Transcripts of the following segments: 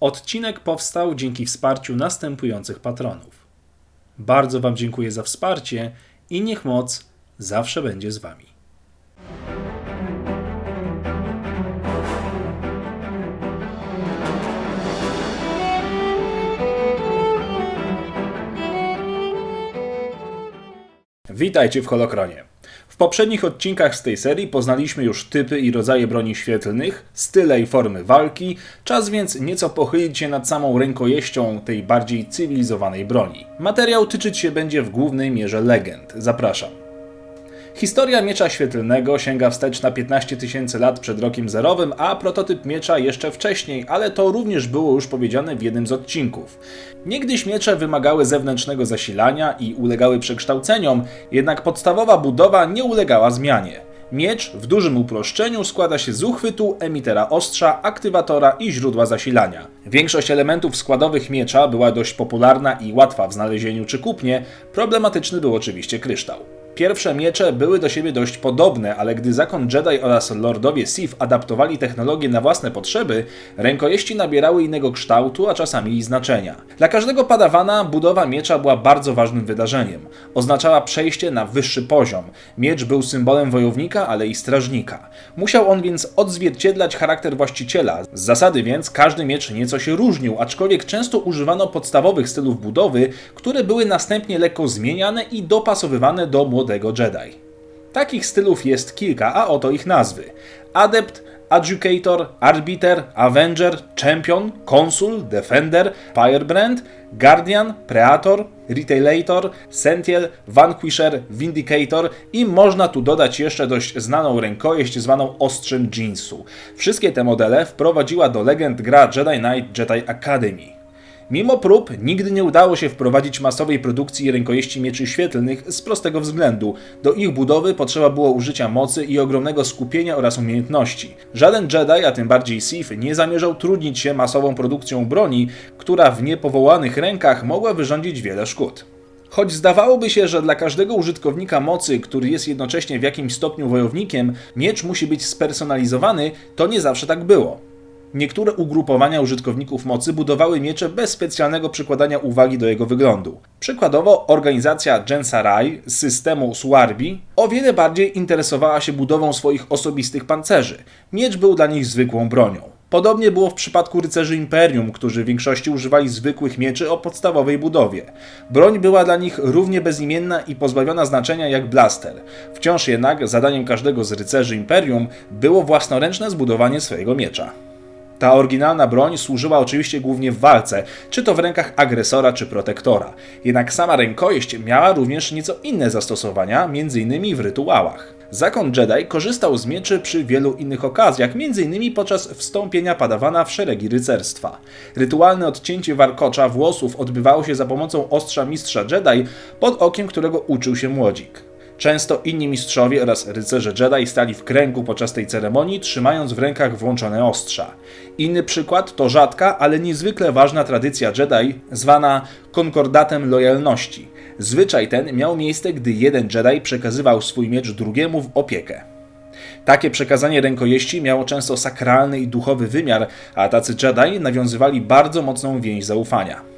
Odcinek powstał dzięki wsparciu następujących patronów. Bardzo Wam dziękuję za wsparcie i niech moc zawsze będzie z Wami. Witajcie w Holokronie. Poprzednich odcinkach z tej serii poznaliśmy już typy i rodzaje broni świetlnych, style i formy walki, czas więc nieco pochylić się nad samą rękojeścią tej bardziej cywilizowanej broni. Materiał tyczyć się będzie w głównej mierze legend. Zapraszam. Historia miecza świetlnego sięga wstecz na 15 tysięcy lat przed rokiem zerowym, a prototyp miecza jeszcze wcześniej, ale to również było już powiedziane w jednym z odcinków. Niegdyś miecze wymagały zewnętrznego zasilania i ulegały przekształceniom, jednak podstawowa budowa nie ulegała zmianie. Miecz w dużym uproszczeniu składa się z uchwytu, emitera ostrza, aktywatora i źródła zasilania. Większość elementów składowych miecza była dość popularna i łatwa w znalezieniu czy kupnie, problematyczny był oczywiście kryształ. Pierwsze miecze były do siebie dość podobne, ale gdy zakon Jedi oraz lordowie Sith adaptowali technologię na własne potrzeby, rękojeści nabierały innego kształtu, a czasami i znaczenia. Dla każdego padawana budowa miecza była bardzo ważnym wydarzeniem. Oznaczała przejście na wyższy poziom. Miecz był symbolem wojownika, ale i strażnika. Musiał on więc odzwierciedlać charakter właściciela. Z zasady więc każdy miecz nieco się różnił, aczkolwiek często używano podstawowych stylów budowy, które były następnie lekko zmieniane i dopasowywane do młodego młodego Jedi. Takich stylów jest kilka, a oto ich nazwy: Adept, Adjudicator, Arbiter, Avenger, Champion, Consul, Defender, Firebrand, Guardian, Preator, Retailator, Sentiel, Vanquisher, Vindicator i można tu dodać jeszcze dość znaną rękojeść zwaną ostrzem Jinsu. Wszystkie te modele wprowadziła do legend gra Jedi Knight Jedi Academy. Mimo prób nigdy nie udało się wprowadzić masowej produkcji rękojeści mieczy świetlnych z prostego względu. Do ich budowy potrzeba było użycia mocy i ogromnego skupienia oraz umiejętności. Żaden Jedi, a tym bardziej Sith, nie zamierzał trudnić się masową produkcją broni, która w niepowołanych rękach mogła wyrządzić wiele szkód. Choć zdawałoby się, że dla każdego użytkownika mocy, który jest jednocześnie w jakimś stopniu wojownikiem, miecz musi być spersonalizowany, to nie zawsze tak było. Niektóre ugrupowania użytkowników mocy budowały miecze bez specjalnego przykładania uwagi do jego wyglądu. Przykładowo organizacja Gensarai z systemu Suarbi o wiele bardziej interesowała się budową swoich osobistych pancerzy. Miecz był dla nich zwykłą bronią. Podobnie było w przypadku rycerzy Imperium, którzy w większości używali zwykłych mieczy o podstawowej budowie. Broń była dla nich równie bezimienna i pozbawiona znaczenia jak blaster. Wciąż jednak zadaniem każdego z rycerzy Imperium było własnoręczne zbudowanie swojego miecza. Ta oryginalna broń służyła oczywiście głównie w walce, czy to w rękach agresora czy protektora. Jednak sama rękojeść miała również nieco inne zastosowania, m.in. w rytuałach. Zakon Jedi korzystał z mieczy przy wielu innych okazjach, m.in. podczas wstąpienia padawana w szeregi rycerstwa. Rytualne odcięcie warkocza włosów odbywało się za pomocą ostrza mistrza Jedi, pod okiem którego uczył się młodzik. Często inni mistrzowie oraz rycerze Jedi stali w kręgu podczas tej ceremonii, trzymając w rękach włączone ostrza. Inny przykład to rzadka, ale niezwykle ważna tradycja Jedi, zwana konkordatem lojalności. Zwyczaj ten miał miejsce, gdy jeden Jedi przekazywał swój miecz drugiemu w opiekę. Takie przekazanie rękojeści miało często sakralny i duchowy wymiar, a tacy Jedi nawiązywali bardzo mocną więź zaufania.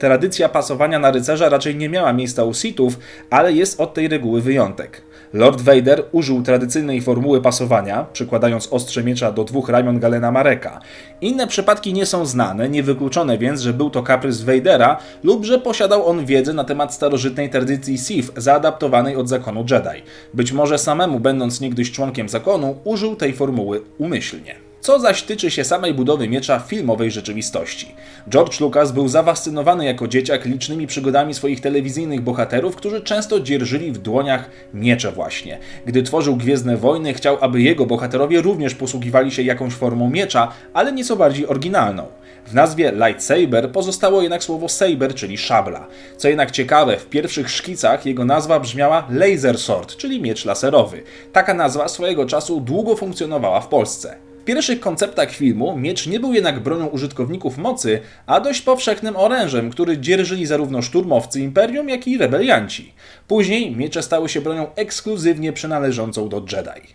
Tradycja pasowania na rycerza raczej nie miała miejsca u Sithów, ale jest od tej reguły wyjątek. Lord Vader użył tradycyjnej formuły pasowania, przykładając ostrze miecza do dwóch ramion Galena Mareka. Inne przypadki nie są znane, niewykluczone więc, że był to kaprys Vadera lub że posiadał on wiedzę na temat starożytnej tradycji Sith zaadaptowanej od zakonu Jedi. Być może samemu, będąc niegdyś członkiem zakonu, użył tej formuły umyślnie. Co zaś tyczy się samej budowy miecza filmowej rzeczywistości. George Lucas był zafascynowany jako dzieciak licznymi przygodami swoich telewizyjnych bohaterów, którzy często dzierżyli w dłoniach miecze właśnie. Gdy tworzył Gwiezdne Wojny, chciał, aby jego bohaterowie również posługiwali się jakąś formą miecza, ale nieco bardziej oryginalną. W nazwie lightsaber pozostało jednak słowo saber, czyli szabla. Co jednak ciekawe, w pierwszych szkicach jego nazwa brzmiała laser sword, czyli miecz laserowy. Taka nazwa swojego czasu długo funkcjonowała w Polsce. Pierwszych konceptach filmu miecz nie był jednak bronią użytkowników mocy, a dość powszechnym orężem, który dzierżyli zarówno szturmowcy Imperium, jak i rebelianci. Później miecze stały się bronią ekskluzywnie przynależącą do Jedi.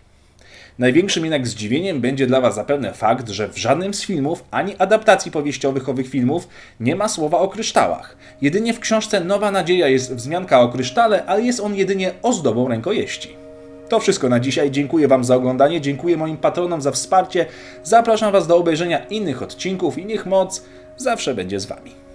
Największym jednak zdziwieniem będzie dla Was zapewne fakt, że w żadnym z filmów ani adaptacji powieściowych owych filmów nie ma słowa o kryształach. Jedynie w książce Nowa Nadzieja jest wzmianka o krysztale, ale jest on jedynie ozdobą rękojeści. To wszystko na dzisiaj. Dziękuję Wam za oglądanie, dziękuję moim patronom za wsparcie. Zapraszam Was do obejrzenia innych odcinków i niech moc zawsze będzie z Wami.